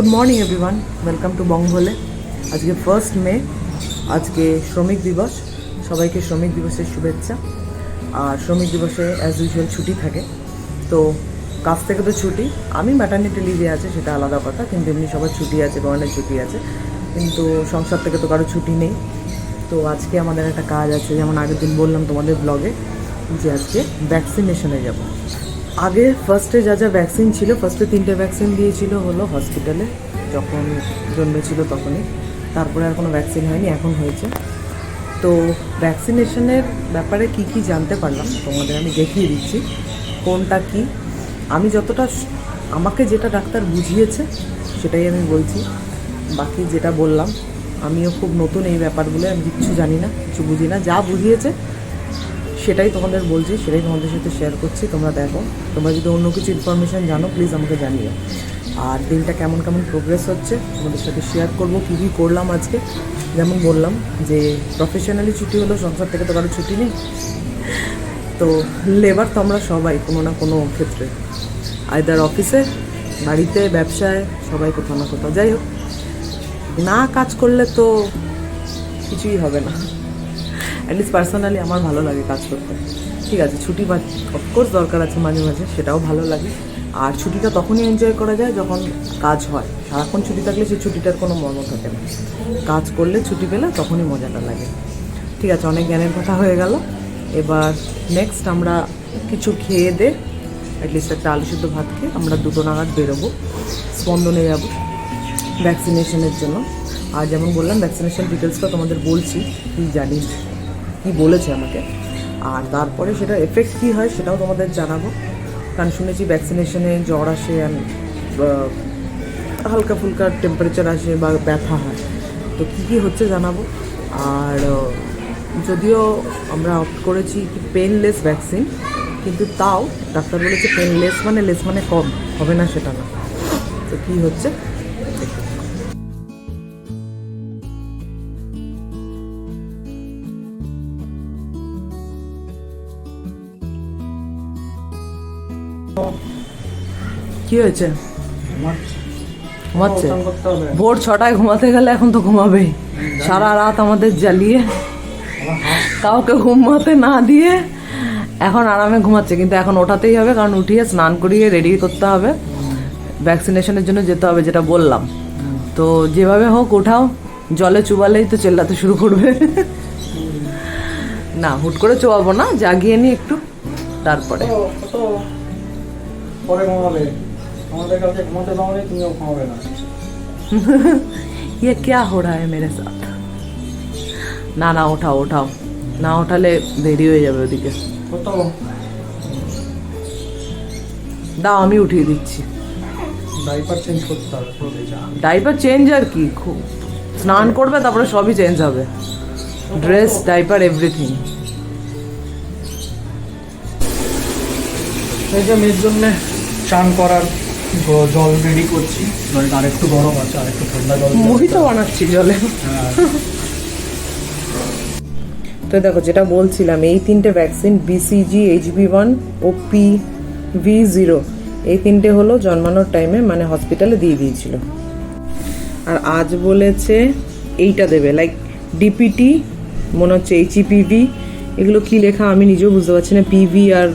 Good morning everyone welcome to Bengal আজকে first May আজকে শ্রমিক দিবস। সবাইকে শ্রমিক দিবসের শুভেচ্ছা। আর শ্রমিক দিবসে অ্যাজ ইউজুয়াল ছুটি থাকে। তো কাজ থেকে তো ছুটি। আমি ম্যাটার্নিটি লিভে আছে, সেটা আলাদা কথা, কিন্তু এমনি সবার ছুটি আছে গভর্নের ছুটি আছে। কিন্তু সংসার থেকে তো কারও ছুটি নেই। তো আজকে আমাদের একটা কাজ আছে, যেমন আগের দিন বললাম তোমাদের ব্লগে যে আজকে ভ্যাকসিনেশনে যাব। আগে ফার্স্টে যা যা ভ্যাকসিন ছিল ফার্স্টে তিনটে ভ্যাকসিন দিয়েছিল হলো হসপিটালে যখন জন্মেছিল তখনই। তারপরে আর কোনো ভ্যাকসিন হয়নি, এখন হয়েছে। তো ভ্যাকসিনেশনের ব্যাপারে কি কি জানতে পারলাম তোমাদের আমি দেখিয়ে দিচ্ছি, কোনটা কি। আমি যতটা আমাকে যেটা ডাক্তার বুঝিয়েছে, সেটাই আমি বলছি। বাকি যেটা বললাম, আমিও খুব নতুন এই ব্যাপারগুলো আমি কিচ্ছু জানি না, কিছু বুঝি না। যা বুঝিয়েছে সেটাই তোমাদের বলছি, সেটাই তোমাদের সাথে শেয়ার করছি, তোমরা দেখো। তোমরা যদি অন্য কিছু ইনফরমেশান জানো প্লিজ আমাকে জানিও। আর দিনটা কেমন কেমন প্রোগ্রেস হচ্ছে, তোমাদের সাথে শেয়ার করব, কী কী করলাম আজকে। যেমন বললাম যে প্রফেশনালি ছুটি হলো, সংসার থেকে তো কারও ছুটি নেই। তো লেবার তো আমরা সবাই, কোনো না কোনো ক্ষেত্রে। আয়দার অফিসে বাড়িতে, ব্যবসায়, সবাই কোথাও না কোথাও। যাই হোক, না কাজ করলে তো কিছুই হবে না। অ্যাটলিস্ট পার্সোনালি আমার ভালো লাগে কাজ করতে। ঠিক আছে, ছুটি অফকোর্স দরকার আছে মাঝে মাঝে, সেটাও ভালো লাগে। আর ছুটিটা তখনই এনজয় করা যায় যখন কাজ হয়। সারাক্ষণ ছুটি থাকলে সেই ছুটিটার কোনো মর্ম থাকে না। কাজ করলে ছুটি পেলে তখনই মজাটা লাগে। ঠিক আছে, অনেক জ্ঞানের কথা হয়ে গেল। এবার নেক্সট আমরা কিছু খেয়ে দে অ্যাটলিস্ট একটা আলু সিদ্ধ ভাত খেয়ে আমরা দুটো নাগাদ বেরোবো। স্পন্দনে যাব ভ্যাকসিনেশনের জন্য। আর যেমন বললাম ভ্যাকসিনেশন ডিটেলসটা তোমাদের বলছি, কি জানি। কি বলেছে আমাকে। আর তারপরে সেটা এফেক্ট কী হয় সেটাও তোমাদের জানাব। কারণ শুনেছি ভ্যাকসিনেশনে জ্বর আসে আহ, হালকা ফুলকা টেম্পারেচার আসে বা ব্যথা হয়। তো কী কী হচ্ছে জানাব। আর যদিও আমরা অপ্ট করেছি কি পেনলেস ভ্যাকসিন কিন্তু তাও ডাক্তার বলেছে পেনলেস মানে লেস মানে কম হবে না সেটা না। তো কী হচ্ছে? কি হয়েছে? ঘুমাচ্ছে। ভোর ছটায় ঘুমাতে গেলে এখন তো ঘুমাবেই। সারা রাত আমাদের জ্বালিয়ে কাউকে ঘুমাতে না দিয়ে এখন আরামে ঘুমাচ্ছে। কিন্তু এখন ওঠাতেই হবে কারণ উঠিয়ে স্নান করিয়ে রেডি করতে হবে। ভ্যাকসিনেশনের জন্য যেতে হবে যেটা বললাম। তো যেভাবে হোক ওঠাও। জলে চুবালেই তো চেল্লাতে শুরু করবে। না হুট করে চোয়াবো না জাগিয়ে নি একটু তারপরে। পরে ঘুমাবে। আমাদের কাছে ঘুমাতে দাও নেই তুমিও ঘুমাবে না ये क्या हो रहा है मेरे साथ না না ওঠাও ওঠাও না ওঠালে দেরি হয়ে যাবে ওদিকে কত দাও আমি উঠিয়ে দিচ্ছি ডাইপার চেঞ্জ করতে হবে পুরো যা ডাইপার চেঞ্জ আর কি খুব স্নান করবে তারপরে সবই চেঞ্জ হবে ড্রেস ডাইপার এভরিথিং এই যে মেয়ের জন্য চান করার জ- জল রেডি করছি। জলটা আরেকটু গরম আছে আরেকটু ঠান্ডা জল দিয়ে- তো বানাচ্ছি জলে। তো দেখো যেটা বলছিলাম এই তিনটে vaccine BCG HB one O P V zero এই তিনটে হলো জন্মানোর টাইমে মানে হসপিটালে দিয়ে দিয়েছিল। আর আজ বলেছে এইটা দেবে লাইক ডিপিটি মনে হচ্ছে এইচইপিভি এগুলো কি লেখা আমি নিজেও বুঝতে পারছি না পিভি আর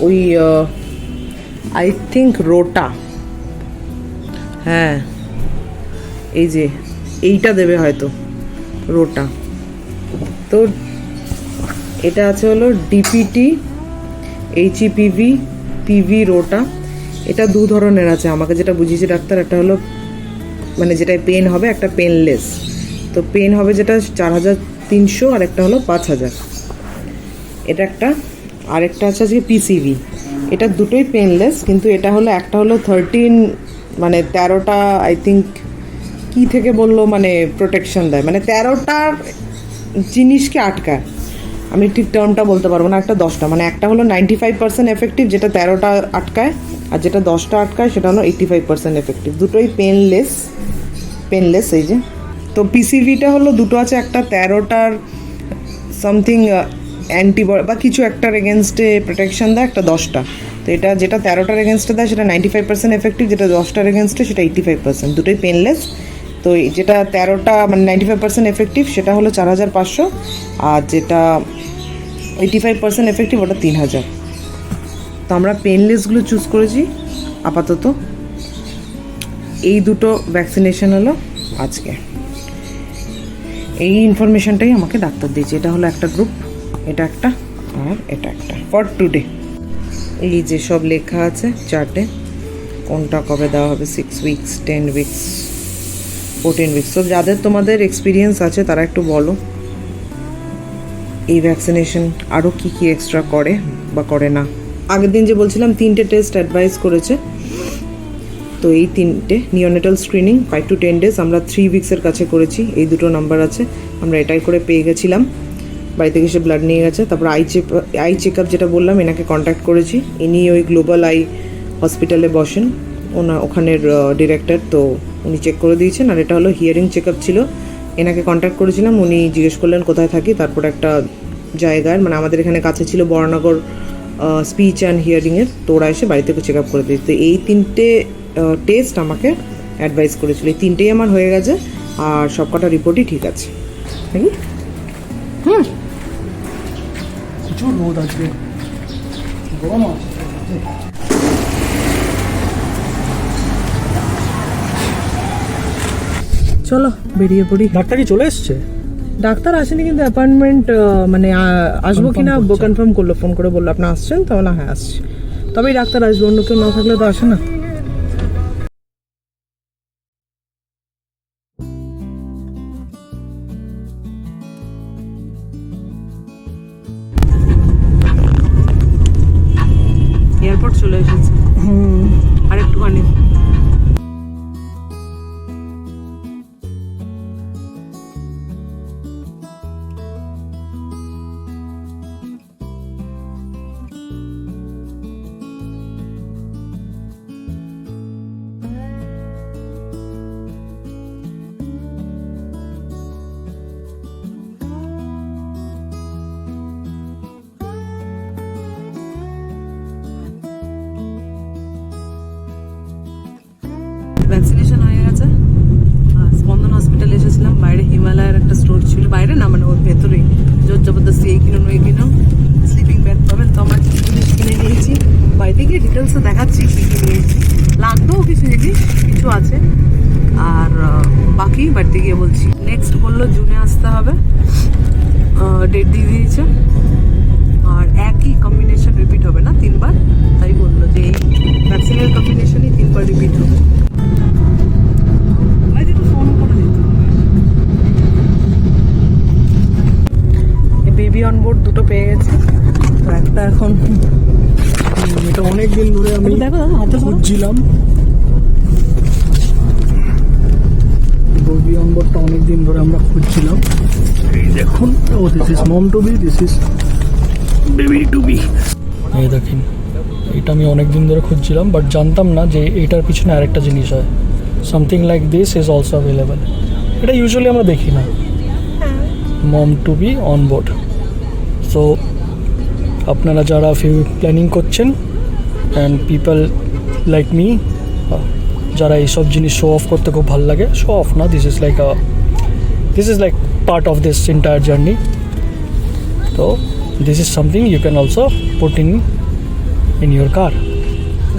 ওই আই থিঙ্ক রোটা হ্যাঁ এই যে, এইটা দেবে হয়তো রোটা তো এটা আছে হলো ডিপিটি এইচইপিভি পিভি রোটা এটা দু ধরনের আছে, আমাকে যেটা বুঝিয়েছে ডাক্তার, একটা হলো মানে যেটায় পেন হবে, একটা পেনলেস তো পেন হবে যেটা চার হাজার তিনশো, আর একটা হলো পাঁচ হাজার। এটা একটা, আরেকটা আছে আজকে পিসিভি এটা দুটোই পেনলেস কিন্তু এটা হলো, একটা হলো থার্টিন মানে তেরোটা আই থিঙ্ক কী থেকে বলল মানে প্রোটেকশন দেয়। মানে তেরোটার জিনিসকে আটকায়। আমি ঠিক টার্মটা বলতে পারব না, একটা দশটা। মানে একটা হলো নাইনটি ফাইভ পার্সেন্ট এফেক্টিভ যেটা তেরোটা আটকায়, আর যেটা দশটা আটকায়, সেটা হলো এইটি ফাইভ পার্সেন্ট এফেক্টিভ দুটোই পেনলেস পেনলেস এই যে। তো পিসিভিটা হলো, দুটো আছে, একটা তেরোটার সামথিং অ্যান্টিবডি বা কিছু একটার এগেনস্টে প্রোটেকশন দেয়, একটা দশটা। তো এটা যেটা তেরোটার এগেনস্টে দেয়, সেটা নাইনটি ফাইভ পার্সেন্ট এফেক্টিভ যেটা দশটার এগেনস্টে সেটা এইটি ফাইভ পার্সেন্ট দুটোই পেনলেস তো যেটা তেরোটা মানে নাইনটি ফাইভ পার্সেন্ট এফেক্টিভ সেটা হলো চার হাজার পাঁচশো। আর যেটা এইটি ফাইভ পার্সেন্ট এফেক্টিভ ওটা তিন হাজার। তো আমরা পেনলেসগুলো চুজ করেছি, আপাতত। এই দুটো ভ্যাকসিনেশন হলো আজকে। এই ইনফরমেশনটাই আমাকে ডাক্তার দিয়েছে। এটা হলো একটা গ্রুপ এটা একটা আর এটা একটা। ফর টুডে এই যে সব লেখা আছে চার্টে। কোনটা কবে দেওয়া হবে? Six weeks ten weeks fourteen weeks তো যাদের তোমাদের এক্সপিরিয়েন্স আছে, তারা একটু বলো। এই ভ্যাকসিনেশন আরও কী কী এক্সট্রা করে বা করে না? আগের দিন যে বলছিলাম, তিনটে টেস্ট অ্যাডভাইস করেছে। তো এই তিনটে neonatal screening five to ten days আমরা থ্রি উইক্সের কাছে করেছি। এই দুটো নাম্বার আছে। আমরা এটাই করে পেয়ে গেছিলাম। বাড়ি থেকে সে ব্লাড নিয়ে গেছে। তারপর eye check eye check up যেটা বললাম, এনাকে কন্ট্যাক্ট করেছি। ইনি ওই গ্লোবাল আই হসপিটালে বসেন। ওনা, ওখানের ডিরেক্টর তো উনি চেক করে দিয়েছেন। আর এটা হলো হিয়ারিং চেক আপ ছিল। এনাকে কন্ট্যাক্ট করেছিলাম। উনি জিজ্ঞেস করলেন, কোথায় থাকি? তারপর একটা জায়গায় মানে আমাদের এখানে কাছে ছিল বরানগর স্পিচ অ্যান্ড হিয়ারিংয়ের তো ওরা এসে বাড়ি থেকে চেক আপ করে দিয়েছে। তো এই তিনটে টেস্ট আমাকে অ্যাডভাইস করেছিল। এই তিনটেই আমার হয়ে গেছে। আর সব কটা রিপোর্টই ঠিক আছে। নাকি? প্রচুর রোদ আজকে। গরম আছে। চলো বেরিয়ে পড়ি। ডাক্তার কি চলে এসছে? ডাক্তার আসেনি কিন্তু অ্যাপয়েন্টমেন্ট মানে আসব কি না কনফার্ম করল ফোন করে বলল আপনি আসছেন? তো বললাম হ্যাঁ আসছি। তবেই ডাক্তার আসবে অন্য কেউ না থাকলে তো আসে না। এয়ারপোর্ট চলে এসেছে। আর একটুখানি বাইরে একটা স্টোর ছিল। বাইরে না মানে ওর ভেতরেই। জোর জবরদস্তি এই কিনুন, ওই কিনুন। স্লিপিং ব্যাগ পাবেন তো, আমার কিছু জিনিস কিনে নিয়েছি। বাড়িতে গিয়ে ডিটেলসে দেখাচ্ছি কী কী নিয়েছি। লাগবেও কিছু জিনিস, কিছু আছে। আর বাকি বাড়িতে গিয়ে বলছি। নেক্সট বলল, জুনে আসতে হবে। ডেট দিয়ে দিয়েছে। আর একই কম্বিনেশন রিপিট হবে না, তিনবার। তাই বলল যে এই ভ্যাকসিনের কম্বিনেশনই তিনবার রিপিট হবে। ফোন করে অন বোর্ড দুটো পেয়ে গেছি। তো একটা এখন এটা অনেক দিন ধরে আমি। খুঁজছিলাম। ববি অম্বরটা অনেক দিন ধরে আমরা খুঁজছিলাম। এই দেখুন ও this is mom to be this is baby to be এই দেখেন এটা আমি অনেক দিন ধরে খুঁজছিলাম বাট জানতাম না যে এটার পিছনে আরেকটা জিনিস হয়। Something like this is also available এটা ইউজুয়ালি আমরা দেখি না। Mom to be on board so আপনারা যারা ফিউ প্ল্যানিং করছেন অ্যান্ড পিপল লাইক মি যারা এইসব জিনিস শো অফ করতে খুব ভালো লাগে শো অফ না this is like this is like part of this entire journey তো this is something you can also put in in your car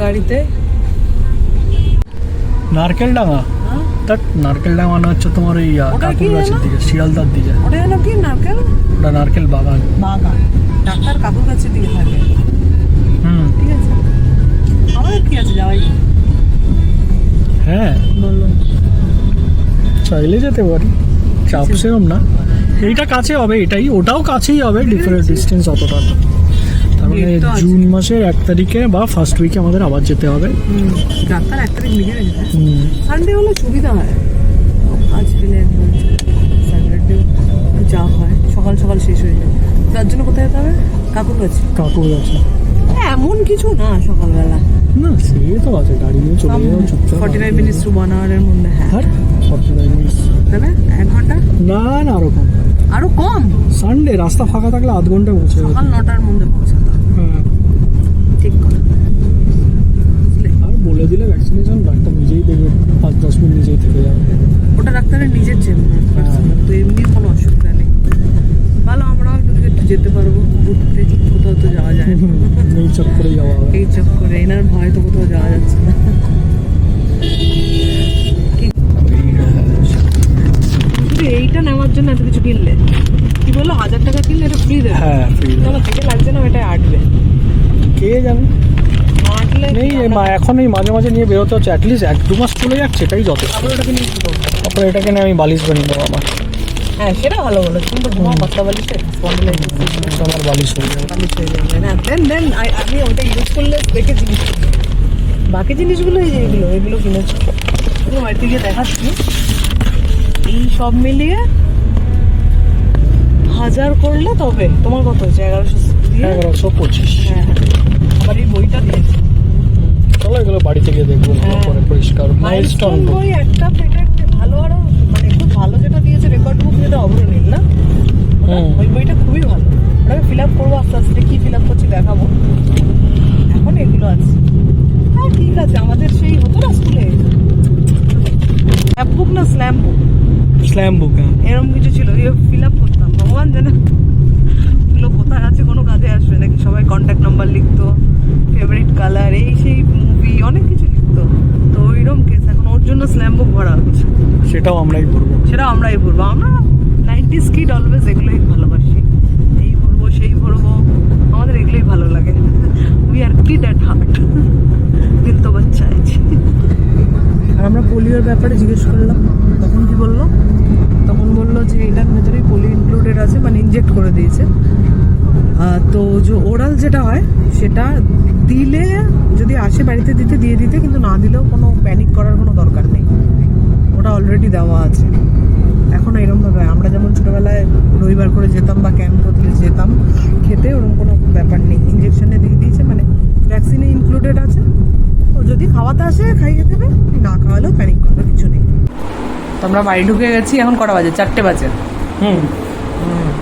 গাড়িতে নারকেল ডাঙা হ্যাঁ? দ্যাট নারকেল ডাঙা মানে হচ্ছে তোমার এই কি কাকুর গাছের দিকে শিয়ালদার দিকে। ওটা যেন কি নারকেল? ওটা নারকেল বাগান। বাগান। ডাক্তার কাকুর কাছে দিয়ে থাকে। হুম। ঠিক আছে। আমাদের কি আছে যাওয়াই হ্যাঁ। চাইলে যেতে পারি। চাপ সেরম না। এইটা কাছে হবে এটাই ওটাও কাছেই হবে ডিফারেন্ট ডিস্টেন্স অতটা না তার Date তো আছে। জুন মাসের এক তারিখে বা ফার্স্ট উইকে আমাদের আবার যেতে হবে। ডাক্তার এক তারিখ লিখে রেখেছে সানডে হলে সুবিধা হয়। আজ পেলে স্যাটারডে যা হয় সকাল সকাল শেষ হয়ে যায়। তার জন্য কোথায় যেতে হবে? কাকুর কাছে কাকুর আছে এমন কিছু না সকালবেলা। না সে তো আছে গাড়ি নিয়ে চলে যাও চুপচাপ forty nine minutes to one আওয়ারের মধ্যে হ্যাঁ। ফর্টি নাইন মিনিটস তবে এক ঘণ্টা? না না আরও কম। আরও কম? সানডে রাস্তা ফাঁকা থাকলে আধ ঘণ্টা পৌঁছে সকাল নটার মধ্যে পৌঁছাতে বলে দিলে ভ্যাকসিনেশন ডাক্তার নিজেই দেবে পাঁচ দশ মিনিট নিজেই থেকে যাবে। ওটা ডাক্তারের নিজের চেম্বার হ্যাঁ। তো এমনি কোনো অসুবিধা নেই। ভালো আমরাও একটু যেতে পারব ঘুরতে কোথাও তো যাওয়া যায় এই চক্করে যাওয়া এই চক্করে এনার ভয় তো কোথাও যাওয়া যাচ্ছে না। এইটা নেওয়ার জন্য এত কিছু কিনলে? কি বলল? হাজার টাকা কিনলে এটা ফ্রি দেবে? হ্যাঁ ফ্রি আমার থেকে লাগছে না এটা আটবে? কে জানে? নেই মা এখন এই মাঝে মাঝে নিয়ে বেরোতে হচ্ছে অ্যাটলিস্ট এক দু মাস চলে যাচ্ছে এটাই যথেষ্ট। তারপরে এটাকে নিয়ে আমি বালিশ বানিয়ে দেবো আমার। হ্যাঁ সেটা ভালো বলো কিন্তু পাতলা বালিশে স্পন্ডিলাইটিস এটা আমার বালিশ হয়ে যাবে। বালিশ হয়ে যাবে না? দেন দেন আমি ওটা ইউজ করলে বাকি জিনিসগুলো এই যে এগুলো এগুলো কিনেছি। বাড়িতে গিয়ে দেখাচ্ছি। এই সব মিলিয়ে হাজার করলে তবে। তোমার কত হয়েছে? এগারোশো এগারোশো পঁচিশ। হ্যাঁ। আবার এই বইটা দিয়েছি। চলো এগুলো বাড়ি থেকে দেখব ভালো হ্যাঁ। পরিষ্কার মাইলস্টোন বই একটা পেটেন্ট ভালো আরও মানে খুব ভালো যেটা দিয়েছে রেকর্ড বুক যেটা অগ্রনীল না? ওটা- ওই বইটা খুবই ভালো। ওটাকে ফিল আপ করব আস্তে আস্তে কি ফিল আপ করছি দেখাবো। এখন এগুলো আছে। হ্যাঁ ঠিক আছে আমাদের সেই হতো না স্কুলে? স্ল্যাম বুক না স্ল্যাম বুক স্ল্যাম বুক হ্যাঁ। এরকম কিছু ছিল ফিল আপ করতাম। ভগবান জানে এগুলো কোথায় আছে কোনো কাজে আসবে নাকি? সবাই কন্ট্যাক্ট নাম্বার লিখতো। ফেভারিট কালার এই সেই মুভি অনেক কিছু লিখতো তো ওইরকম কেস এখন ওর জন্য স্ল্যাম বুক ভরা হচ্ছে। সেটাও আমরাই পড়ব সেটা আমরাই ভরবো আমরা নাইনটিস কিড অলওয়েজ এগুলোই ভালোবাসি। এই ভরবো সেই ভরবো আমাদের এগুলোই ভালো লাগে। We are kid at heart দিল তো বাচ্চা আছে। আর আমরা পোলিওর ব্যাপারে জিজ্ঞেস করলাম তখন কি বলল? তখন বলল যে এটার ভেতরেই পোলিও ইনক্লুডেড আছে মানে ইনজেক্ট করে দিয়েছে। তো যে ওরাল যেটা হয় সেটা দিলে যদি আসে বাড়িতে দিতে দিয়ে দিতে কিন্তু না দিলেও কোনো প্যানিক করার কোনো দরকার নেই। ওটা অলরেডি দেওয়া আছে। এখন এরকমভাবে। আমরা যেমন ছোটোবেলায় রবিবার করে যেতাম বা ক্যাম্প করতে যেতাম খেতে ওরকম কোনো ব্যাপার নেই। ইঞ্জেকশনে দিয়ে দিয়েছে মানে ভ্যাকসিনে ইনক্লুডেড আছে। তো যদি খাওয়াতে আসে খাইয়ে দেবে না খাওয়ালেও প্যানিক করার কিছু নেই। তো আমরা বাড়ি ঢুকে গেছি এখন কটা বাজে? চারটে বাজে। হুম।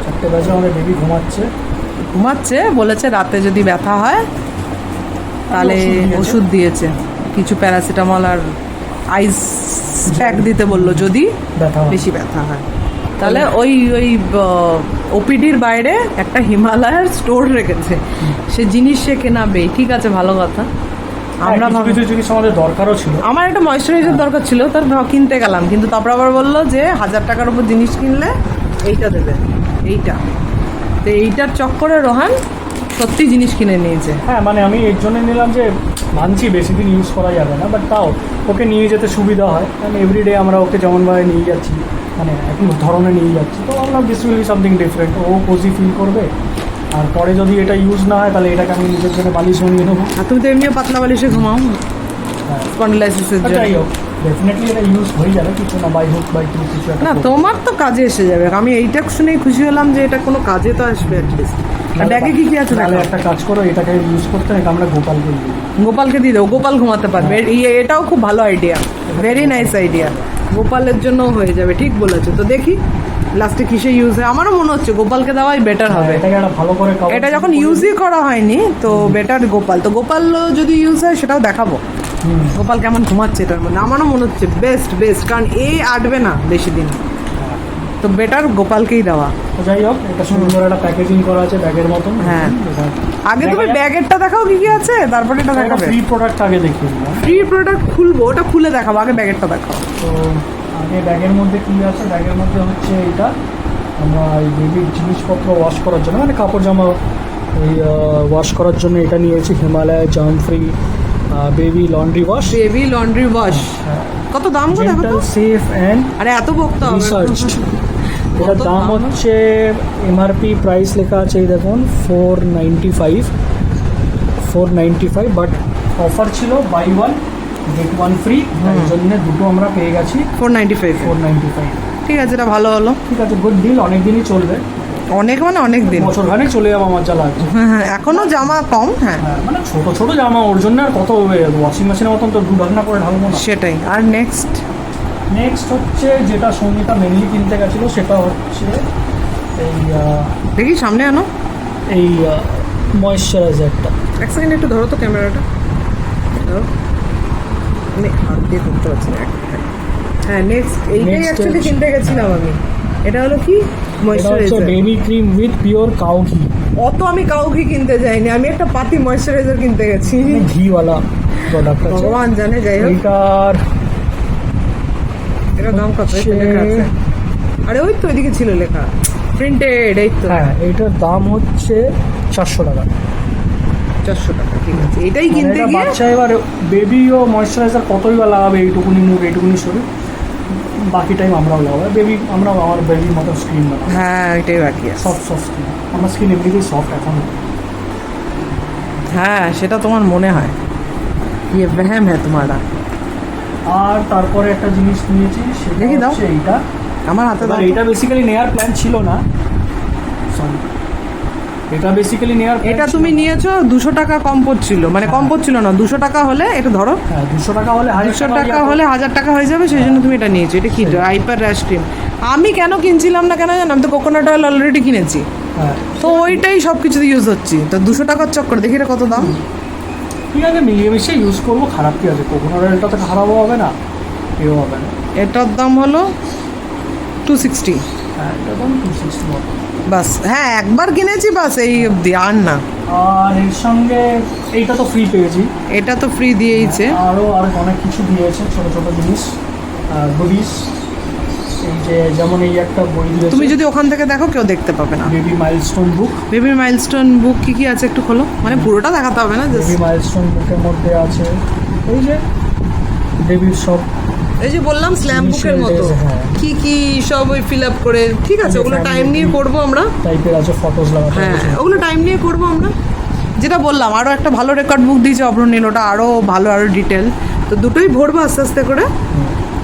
চারটে বাজে আমাদের বেবি ঘুমাচ্ছে। ঘুমাচ্ছে বলেছে রাতে যদি ব্যথা হয় তাহলে ওষুধ দিয়েছে। কিছু প্যারাসিটামল আর আইস প্যাক দিতে বলল যদি ব্যথা বেশি ব্যথা হয়। তাহলে ওই ওই ওপিডির বাইরে একটা হিমালয়ের স্টোর রেখেছে। সে জিনিস সে কেনাবে ঠিক আছে ভালো কথা। আমরা হ্যাঁ, কিছু কিছু জিনিস আমাদের দরকারও ছিল। আমার একটা ময়শ্চারাইজার দরকার ছিল তার কিনতে গেলাম। কিন্তু তারপর আবার বলল যে হাজার টাকার উপর জিনিস কিনলে এইটা দেবে। এইটা। তো এইটার চক্করে রোহান সত্যি জিনিস কিনে নিয়েছে। হ্যাঁ মানে আমি এর জন্য নিলাম যে মানছি বেশি দিন ইউজ করা যাবে না বাট তাও ওকে নিয়ে যেতে সুবিধা হয়। কারণ এভরিডে আমরা ওকে যেমনভাবে নিয়ে যাচ্ছি মানে একই ধরনের নিয়ে যাচ্ছি তো আমরা this will be something different O cosy feel করবে আর পরে যদি এটা ইউজ না হয় তাহলে এটাকে আমি নিজের জন্য বালিশ নিয়ে নেব আর তুমি তো এমনিও পাতলা বালিশে ঘুমাও। হ্যাঁ। স্পন্ডিলাইসিসের যাই জন্য। হোক। ডেফিনেটলি এটা ইউজ হয়ে যাবে কিছু না বাই হোক বাই টু কিছু না তোমার তো কাজে এসে যাবে। আমি এইটা শুনেই খুশি হলাম যে এটা কোনো কাজে তো আসবে অ্যাটলিস্ট ব্যাগে কি কি আছে তাহলে একটা কাজ করো এটাকে ইউজ করতে নাকি আমরা গোপালকে দিই। গোপালকে দিয়ে দেবো গোপাল ঘুমাতে পারবে। এই- এটাও খুব ভালো আইডিয়া ভেরি নাইস আইডিয়া গোপালের জন্য হয়ে যাবে ঠিক বলেছ। তো দেখি লাস্টে কিসে ইউজ হয়? আমারও মনে হচ্ছে গোপালকে দেওয়াই বেটার হবে। এটাকে ভালো করে এটা যখন ইউজই করা হয়নি তো বেটার গোপাল। তো গোপাল যদি ইউজ হয় সেটাও দেখাবো। গোপাল কেমন ঘুমাচ্ছে এটার মধ্যে? আমারও মনে হচ্ছে বেস্ট বেস্ট কারণ এ আটবে না বেশি দিন। তো বেটার গোপালকেই দেওয়া। যাই হোক এটা সুন্দর একটা প্যাকেজিং করা আছে ব্যাগের মতন। হ্যাঁ। আগে তুমি ব্যাগেরটা দেখাও কি কি আছে তারপরে এটা দেখাবে। ফ্রি প্রোডাক্ট আগে দিলাম ফ্রি প্রোডাক্ট খুলবো ওটা খুলে দেখাবো আগে ব্যাগেরটা দেখাও। তো আগে ব্যাগের মধ্যে কি আছে? ব্যাগের মধ্যে হচ্ছে এটা। আমরা এই বেবির জিনিসপত্র ওয়াশ করার জন্য মানে কাপড় জামা ওই ওয়াশ করার জন্য এটা নিয়েছি Himalaya germ free baby laundry wash baby laundry wash কত দাম গো দেখো সেফ অ্যান্ড আরে এত বকতে হবে। রিসার্চড এটার দাম? হচ্ছে এমআরপি প্রাইস লেখা আছে দেখুন four ninety five four ninety five but offer ছিল buy one get one free তাই জন্য দুটো আমরা পেয়ে গেছি। Four ninety five four ninety five ঠিক আছে এটা ভালো হলো। ঠিক আছে গুড ডিল অনেক দিনই চলবে। অনেক মানে অনেক দিন। বছর খানে চলে যাব আমার যা লাগছে হ্যাঁ হ্যাঁ এখনও জামা কম হ্যাঁ। হ্যাঁ মানে ছোট ছোট জামা ওর জন্য আর কত ওয়াশিং মেশিনের মতন তো দু ঢাকনা করে ঢালবো না। সেটাই। আর নেক্সট নেক্সট হচ্ছে যেটা সঙ্গীতা মেনলি কিনতে গেছিল সেটা হচ্ছে এই আহ, দেখি সামনে আনো। এই ময়েশ্চারাইজারটা এক সেকেন্ড একটু ধরো তো ক্যামেরাটা। ধরো। মানে হাত দিয়ে ধরতে পারছি না। এক। হ্যাঁ নেক্সট এইটাই Next অ্যাকচুয়ালি হচ্ছে- কিনতে গেছিলাম আমি। এটা হলো কি? Moisturiser baby cream with pure cow ghee অত আমি কাউ ঘি কিনতে যাইনি আমি একটা পাতি ময়শ্চারাইজার কিনতে গেছি। ঘিওয়ালা প্রোডাক্ট আছে। ভগবান জানে যাই হোক। এটার দাম কত? লেখা আছে। আরে ওই তো ওইদিকে ছিল লেখা। প্রিন্টেড এই তো। হ্যাঁ এইটার দাম হচ্ছে চারশো টাকা। চারশো টাকা ঠিক আছে। এটাই মানে কিনতে গিয়ে বাচ্চা এবার বেবি ও ময়শ্চারাইজার কতই বা লাগাবে এইটুকুনি মুখ এইটুকুনি শরীর? বাকি টাইম আমরাও লাগাবো বেবি আমরাও আমার বেবির মতো স্ক্রিন বানাবো। হ্যাঁ এটাই বাকি সফট সফট স্ক্রিন আমার স্ক্রিন এমনিতেই সফট এখন। হ্যাঁ সেটা তোমার মনে হয়। ইয়ে ব্যায়াম হ্যাঁ তোমারা আর তারপরে একটা জিনিস নিয়েছি সেটা দেখি দাও। হচ্ছে এইটা। আমার হাতে। এইটা বেসিক্যালি নেওয়ার প্ল্যান ছিল না। সরি এটা বেসিক্যালি নেয়ার এটা তুমি নিয়েছো দুশো টাকা কম পড়ছিল মানে কম পড়ছিল না দুশো টাকা হলে এটা ধরো। হ্যাঁ দুশো টাকা হলে দুশো টাকা হলে হাজার টাকা হয়ে যাবে সেই জন্য তুমি এটা নিয়েছো। এটা কি হাইপার র্যাশ ক্রিম আমি কেন কিনছিলাম না কেন জানো? আমি তো কোকোনাট অয়েল অলরেডি কিনেছি। হ্যাঁ। তো ওইটাই সব কিছুতে ইউজ হচ্ছে। তো দুশো টাকার চক্কর দেখি এটা কত দাম। ঠিক আছে মিলিয়ে মিশিয়ে ইউজ করব খারাপ কি আছে? কোকোনাট অয়েলটা তো খারাপও হবে না এও হবে না। এটার দাম হলো টু সিক্সটি বাস হ্যাঁ একবার কিনেছি বাস এই অবধি আর না। আর এর সঙ্গে এইটা তো ফ্রি পেয়েছি। এটা তো ফ্রি দিয়েইছে। আরও আর অনেক কিছু দিয়েছে ছোট ছোট জিনিস। গুডিস এই যে যেমন এই একটা বই দিয়েছে। তুমি যদি ওখান থেকে দেখো কেউ দেখতে পাবে না। Baby milestone book baby milestone book কি কি আছে একটু খোলো। মানে পুরোটা দেখাতে হবে না বেবি মাইলস্টোন বুকের মধ্যে আছে এই যে বেবির সব এই যে বললাম স্ল্যাম বুকের মতো। হ্যাঁ। কি কি সব ওই ফিল আপ করে ঠিক আছে ওগুলো টাইম নিয়ে করব আমরা। টাইপের আছে ফটোজ লাগাতে হ্যাঁ ওগুলো টাইম নিয়ে করব আমরা। যেটা বললাম আরও একটা ভালো রেকর্ড বুক দিয়েছে অভ্রনীল ওটা আরও ভালো আরও ডিটেল তো দুটোই ভরবো আস্তে আস্তে করে।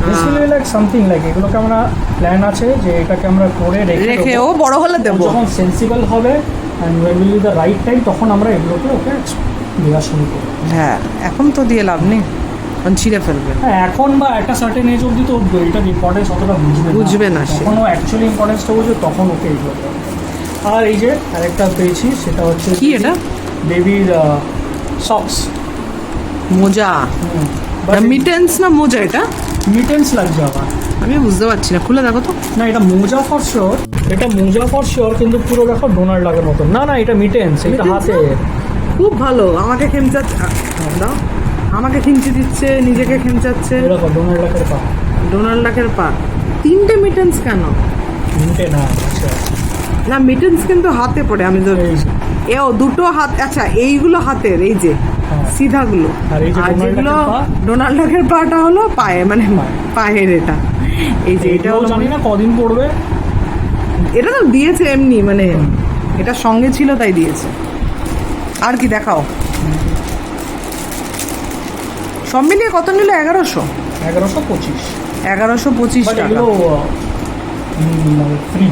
বেসিক্যালি লাইক সামথিং লাইক এগুলোকে আমরা প্ল্যান আছে যে এটাকে আমরা করে রেখে রেখে ও বড় হলে দেবো। যখন সেন্সিবল হবে and when will the right time তখন আমরা এগুলোকে ওকে দেওয়া শুরু করব। হ্যাঁ এখন তো দিয়ে লাভ নেই। কারণ ছিঁড়ে ফেলবে। হ্যাঁ এখন বা একটা সার্টেন এজ অবধি তো এটার ইম্পর্টেন্স অতটা বুঝবে বুঝবে না সে। ও অ্যাকচুয়ালি ইম্পর্টেন্সটা বুঝবে তখন ওকে দেবে। আর এই যে আরেকটা পেয়েছি সেটা হচ্ছে কি এটা? বেবির সক্স মোজা। মিটেন্স না মোজা এটা? মিটেন্স লাগছে আমার আমি বুঝতে পারছি না খুলে দেখো তো। না এটা মোজা ফর শিওর এটা মোজা ফর শিওর কিন্তু পুরো দেখো ডোনাল্ড লাগের মতো না না এটা মিটেন্স এটা হাতে। খুব ভালো আমাকে খেমচাচ্ছে দাও। আমাকে খিমচি দিচ্ছে নিজেকে এরকম ডোনাল্ড লাগের পা। ডোনাল্ড ডাকের পা। তিনটে মিটেন্স কেন? মিটে না আচ্ছা। না মিটেন্স কিন্তু হাতে পড়ে আমি তো এও দুটো হাত আচ্ছা এইগুলো হাতের এই যে হ্যাঁ। সিধাগুলো। আর যেগুলো ডাকের পা? ডোনাল্ড ডাকের পাটা হলো পায়ে মানে পায়ের এটা। এই যে এটা জানি না কদিন পড়বে। এটা তো দিয়েছে এমনি মানে এটা সঙ্গে ছিল তাই দিয়েছে। আর কি দেখাও। সব মিলিয়ে কত নিল? এগারোশো? এগারোশো পঁচিশ। এগারোশো পঁচিশ টাকা। ফ্রি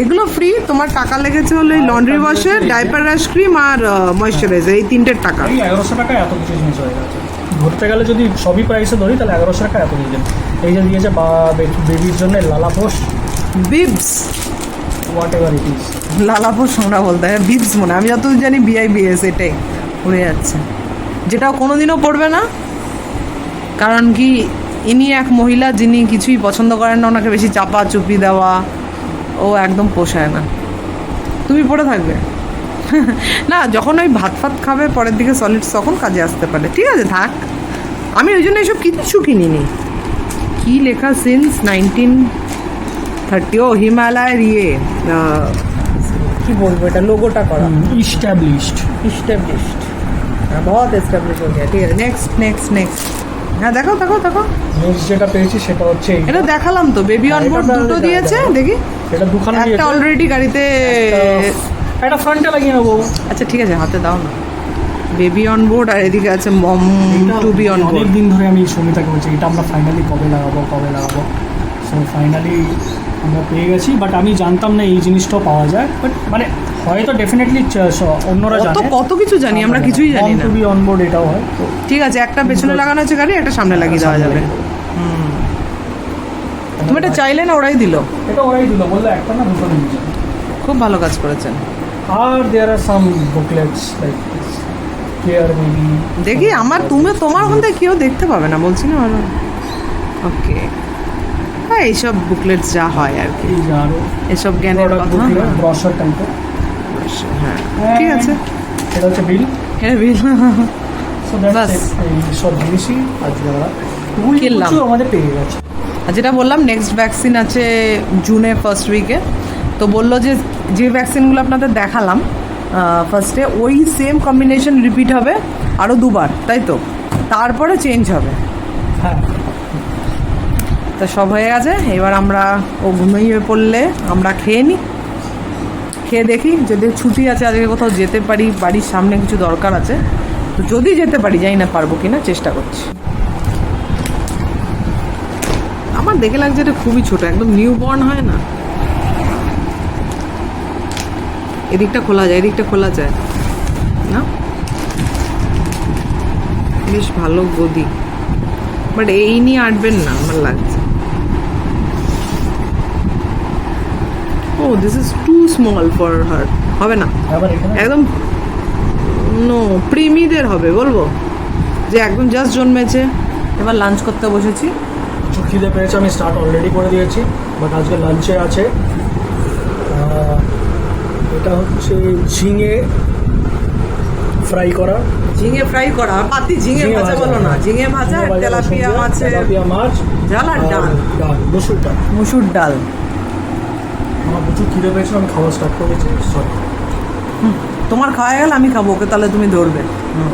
এগুলো ফ্রি তোমার টাকা লেগেছে হলো এই লন্ড্রি ওয়াশের ডাইপার র্যাশ ক্রিম আর ময়শ্চারাইজার এই তিনটের টাকা। এগারোশো টাকা এত কিছু জিনিস হয়ে গেছে। ধরতে গেলে যদি সবই প্রাইসে ধরি তাহলে এগারোশো টাকা এত দিয়েছে এই যে দিয়েছে বা বেবির জন্য লালাপোষ bibs whatever it is লালাপোস আমরা বলতে হয় বিবস মনে আমি যতদূর জানি বিআইবিএস এটাই। উড়ে যাচ্ছে। যেটা কোনোদিনও পড়বে না। কারণ কি ইনি এক মহিলা যিনি কিছুই পছন্দ করেন না ওনাকে বেশি চাপা চুপি দেওয়া ও একদম পোষায় না। তুমি পড়ে থাকবে। না যখন ওই ভাত ফাত খাবে পরের দিকে সলিডস তখন কাজে আসতে পারে। ঠিক আছে থাক। আমি ওই জন্য এসব কিচ্ছু কিনিনি। কি লেখা সিন্স নাইনটিন থার্টি ও হিমালয়ের ইয়ে কি বলব এটা লোগোটা করা। ইস্টাবলিশড ইস্টাবলিশড बहुत এস্টাবলিশ हो गया ঠিক আছে নেক্সট নেক্সট নেক্সট হ্যাঁ দেখো দেখো দেখো। যেটা পেয়েছি সেটা হচ্ছে এটা দেখালাম তো বেবি অন বোর্ড দুটো দিয়েছে দেখি। এটা দুখানা একটা অলরেডি গাড়িতে একটা ফ্রন্টে লাগিয়ে নেব। আচ্ছা ঠিক আছে হাতে দাও না। বেবি অন বোর্ড আর এদিকে আছে mom to be on board দিন ধরে আমি সমিতাকে বলছি এটা আমরা ফাইনালি কবে লাগাবো কবে লাগাবো? সো ফাইনালি আমরা পেয়ে গেছি বাট আমি জানতাম না এই জিনিসটাও পাওয়া যায়। বাট মানে হয়তো ডেফিনেটলি অন্যরা জানে। কত কিছু জানি আমরা কিছুই জানি না। টু অনবোর্ড এটাও হয়। ঠিক আছে একটা পেছনে লাগানো আছে গাড়ি একটা সামনে লাগিয়ে দেওয়া যাবে। হুম। তুমি এটা চাইলে না ওরাই দিল? এটা ওরাই দিল বলল একটা না দুটো নিয়ে খুব ভালো কাজ করেছেন। আর দেয়ার আর সাম বুকলেটস লাইক দেখি আমার তুমি তোমার ওখান থেকে কেউ দেখতে পাবে না বলছি না ভালো। ওকে হ্যাঁ এইসব বুকলেটস যা হয় আর কি। এসব জ্ঞানের কথা। হ্যাঁ। ঠিক আছে এটা হচ্ছে বিল। হ্যাঁ বিল। সব জিনিসই আজকে আমরা আমাদের পেয়ে গেছে। আর যেটা বললাম নেক্সট ভ্যাকসিন আছে জুনে ফার্স্ট উইকে তো বলল যে যে ভ্যাকসিনগুলো আপনাদের দেখালাম ফার্স্টে ওই সেম কম্বিনেশন রিপিট হবে আরও দুবার তাই তো? তারপরে চেঞ্জ হবে। হ্যাঁ। তা সব হয়ে গেছে। এবার আমরা ও ঘুমিয়ে পড়লে আমরা খেয়ে নিই। খেয়ে দেখি, যদি ছুটি আছে আজকে কোথাও যেতে পারি, বাড়ির সামনে কিছু দরকার আছে, তো যদি যেতে পারি যাই না পারব কিনা, চেষ্টা করছি। আমার দেখে লাগছে এটা খুবই ছোট, একদম নিউ বর্ন হয় না। এদিকটা খোলা যায়, এদিকটা খোলা যায়, না? বেশ ভালো গদি। বাট এই নিয়ে আঁটবেন না, আমার লাগছে। ও this is too small for her হবে না। একদম নো প্রিমিদের হবে বলব। যে একদম জাস্ট জন্মেছে। এবার লাঞ্চ করতে বসেছি। খিদে পেয়েছে আমি স্টার্ট অলরেডি করে দিয়েছি বাট আজকে লাঞ্চে আছে। এটা হচ্ছে ঝিঙে ফ্রাই করা। ঝিঙে ফ্রাই করা পাতি ঝিঙে ভাজা বলো না। ঝিঙে ভাজা তেলাপিয়া আছে তেলাপিয়া মাছ ডাল আর ডাল। ডাল মসুর ডাল। মুসুর ডাল। প্রচুর খিদে পেয়েছে আমি খাওয়া স্টার্ট করেছি সরি তোমার খাওয়া গেলে আমি খাব ওকে তাহলে তুমি ধরবে। হুম।